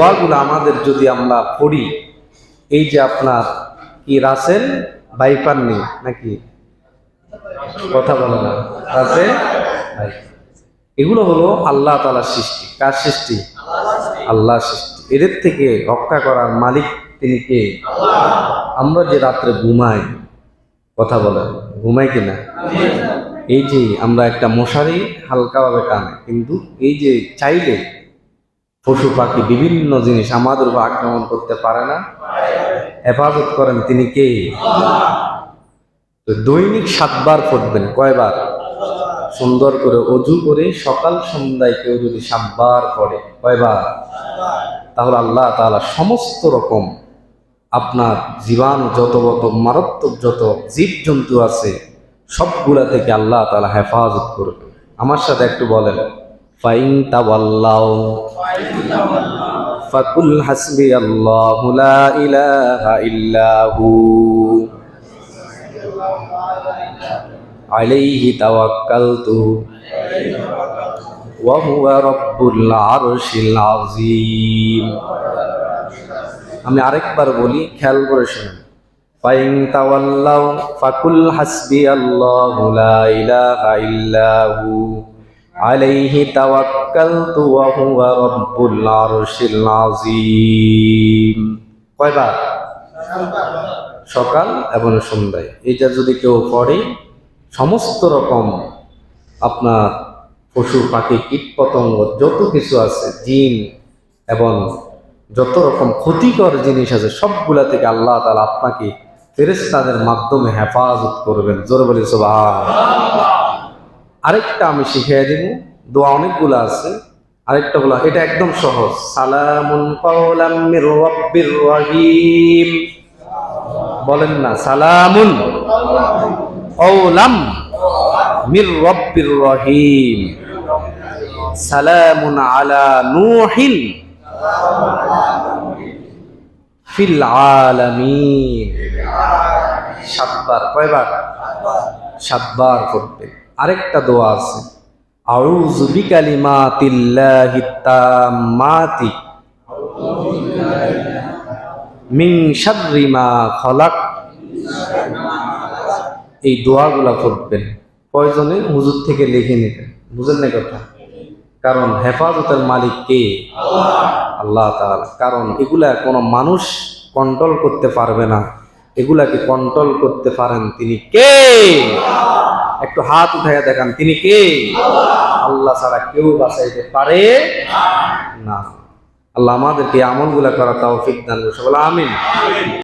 দোয়াগুলো আমাদের যদি আমরা পড়ি, এই যে আপনার কি, রাসেল বাইপার নেই নাকি? কথা বলে না। রাসে এগুলো হলো আল্লাহ তালার সৃষ্টি। কার সৃষ্টি? আল্লাহ সৃষ্টি। এদের থেকে রক্ষা করার মালিক তিনি কে? আমরা যে রাত্রে ঘুমাই, কথা বলেন ঘুমাই কিনা এই যে আমরা একটা মশারি হালকাভাবে টানে, কিন্তু এই যে চাইলে পশু পাখি বিভিন্ন জিনিস আমাদের উপর আক্রমণ করতে পারে না। হেফাজত করেন তিনি কে? দৈনিক সাতবার পড়বেন, কয়বার? সুন্দর করে অজু করে সকাল সন্ধ্যায় কেউ যদি সাতবার পড়ে, কয়বার? তাহলে আল্লাহ তাআলা সমস্ত রকম আপনার জীবাণু যত যত, মারাত্মক যত জীব জন্তু আছে, সবগুলা থেকে আল্লাহ তাআলা হেফাজত করবে আমার সাথে একটু বলেন। ফাইন তাওয়াল্লাও ফাকুল হাসবি আল্লাহু লা ইলাহা ইল্লাহু। আলাইহি তাওয়াক্কালতু। ওয়া হুয়া রাব্বুল আরশিল আযীম। আমি আরেকবার বলি, খেয়াল করে শুনুন। ফাইন তাওয়াল্লাও ফাকুল হাসবি আল্লাহু লা ইলাহা ইল্লাহু। তাওয়াক্কালতু ওয়া হুয়া রাব্বুল আরশিল আযীম। কয়বার? সকাল এবং সন্ধ্যায়। এটা যদি কেউ পড়ে, সমস্ত রকম আপনার পশু, পাখি কীট পতঙ্গ যত কিছু আছে, জিন এবং যত রকম ক্ষতিকর জিনিস আছে, সবগুলা থেকে আল্লাহ তালা আপনাকে ফেরেস্তাদের মাধ্যমে হেফাজত করবেন। জোর বলি সুবহান আরেকটা আমি শিখিয়ে দিব, দোয়া অনেকগুলো আছে। আরেকটা বলা এটা একদম সহজ। সালামুন কাওলাম মির রাব্বির রহিম। বলেন না, সালামুন কাওলাম মির রাব্বির রহিম। সালামুন আলা নূহিন ফিল আলামিন। সাতবার, কয়বার? সাতবার করবে আরেকটা দোয়া আছে। আউযু বিকালিমাতিল্লাহি তাম্মাতি এই দোয়াগুলা করবেন প্রয়োজনে হুজুর থেকে লিখে নেবেন। বুঝেন না কথা? কারণ হেফাজতের মালিক কে? আল্লাহ কারণ এগুলা কোনো মানুষ কন্ট্রোল করতে পারবে না। এগুলাকে কন্ট্রোল করতে পারেন তিনি কে? একটু হাত উঠাইয়া দেখান, তিনি কে? আল্লাহ ছাড়া কেউ বাঁচাইতে পারে না। আল্লাহ আমাদেরকে আমলগুলা করা তাও দান সকল আমিন।